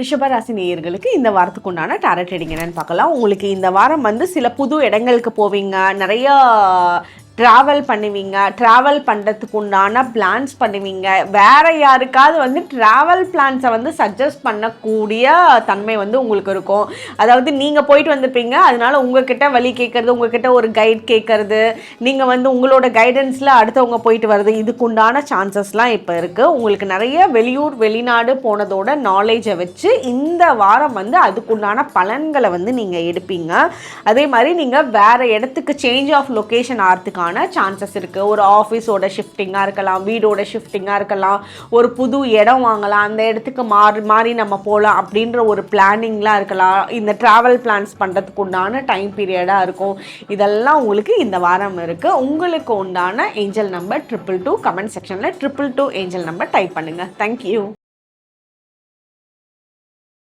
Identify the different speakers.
Speaker 1: ரிஷபராசி நேயர்களுக்கு இந்த வாரத்துக்கு உண்டான டேரட் ரீடிங் என்னன்னு பார்க்கலாம். உங்களுக்கு இந்த வாரம் வந்து சில புது இடங்களுக்கு போவீங்க. நிறைய ட்ராவல் பண்ணுவீங்க. ட்ராவல் பண்ணுறதுக்கு உண்டான பிளான்ஸ் பண்ணுவீங்க. வேற யாருக்காவது வந்து ட்ராவல் பிளான்ஸை வந்து சஜஸ்ட் பண்ணக்கூடிய தன்மை வந்து உங்களுக்கு இருக்கும். அதாவது நீங்கள் போயிட்டு வந்திருப்பீங்க. அதனால உங்ககிட்ட வழி கேட்குறது உங்ககிட்ட ஒரு கைட் கேட்குறது நீங்கள் வந்து உங்களோட கைடன்ஸில் அடுத்தவங்க போயிட்டு வர்றது இதுக்கு உண்டான சான்சஸ்லாம் இப்போ இருக்குது உங்களுக்கு நிறைய வெளியூர் வெளிநாடு போனதோட நாலேஜை வச்சு இந்த வாரம் வந்து அதுக்குண்டான பலன்களை வந்து நீங்கள் எடுப்பீங்க. அதே மாதிரி நீங்கள் வேறு இடத்துக்கு சேஞ்ச் ஆஃப் லொக்கேஷன் ஆகிறதுக்கான சான்சஸ் இருக்குது ஒரு ஆஃபீஸோட ஷிஃப்டிங்காக இருக்கலாம் வீடோட ஷிஃப்டிங்காக இருக்கலாம் ஒரு புது இடம் வாங்கலாம் அந்த இடத்துக்கு மாறி மாறி நம்ம போகலாம் அப்படின்ற ஒரு பிளானிங்லாம் இருக்கலாம். இந்த ட்ராவல் பிளான்ஸ் பண்ணுறதுக்கு உண்டான டைம் பீரியடாக இருக்கும். இதெல்லாம் உங்களுக்கு இந்த வாரம் இருக்குது உங்களுக்கு உண்டான angel number triple two comment செக்ஷனில் triple two angel number type பண்ணுங்கள் தேங்க்யூ